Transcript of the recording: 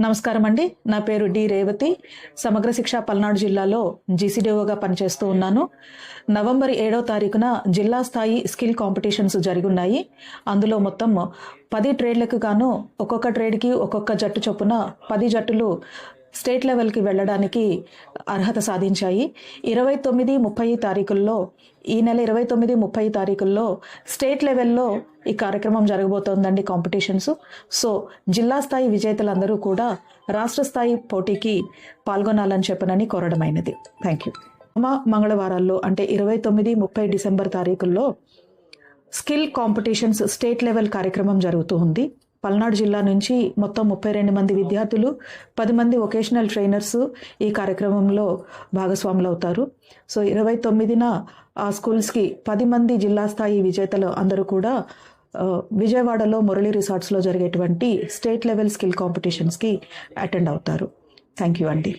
నమస్కారం అండి. నా పేరు డి రేవతి. సమగ్ర శిక్ష పల్నాడు జిల్లాలో జీసీడీఓగా పనిచేస్తూ ఉన్నాను. నవంబర్ ఏడో తారీఖున జిల్లా స్థాయి స్కిల్ కాంపిటీషన్స్ జరిగున్నాయి. అందులో మొత్తం పది ట్రేడ్లకు గాను ఒక్కొక్క ట్రేడ్కి ఒక్కొక్క జట్టు చొప్పున పది జట్టులు స్టేట్ లెవెల్కి వెళ్ళడానికి అర్హత సాధించాయి. ఇరవై తొమ్మిది ముప్పై తారీఖుల్లో ఈ నెల ఇరవై తొమ్మిది ముప్పై తారీఖుల్లో స్టేట్ లెవెల్లో ఈ కార్యక్రమం జరగబోతోందండి కాంపిటీషన్స్. సో జిల్లా స్థాయి విజేతలందరూ కూడా రాష్ట్ర స్థాయి పోటీకి పాల్గొనాలని చెప్పనని కోరడమైనది. Thank you. మా మంగళవారాల్లో అంటే ఇరవై తొమ్మిది ముప్పై డిసెంబర్ తారీఖుల్లో స్కిల్ కాంపిటీషన్స్ స్టేట్ లెవెల్ కార్యక్రమం జరుగుతూ ఉంది. పల్నాడు జిల్లా నుంచి మొత్తం ముప్పై రెండు మంది విద్యార్థులు పది మంది వొకేషనల్ ట్రైనర్స్ ఈ కార్యక్రమంలో భాగస్వాములు అవుతారు సో ఇరవై తొమ్మిదిన ఆ స్కూల్స్కి పది మంది జిల్లా స్థాయి విజేతలు అందరూ కూడా విజయవాడలో మురళీ రిసార్ట్స్లో జరిగేటువంటి స్టేట్ లెవెల్ స్కిల్ కాంపిటీషన్స్కి అటెండ్ అవుతారు. థ్యాంక్ యూ అండి.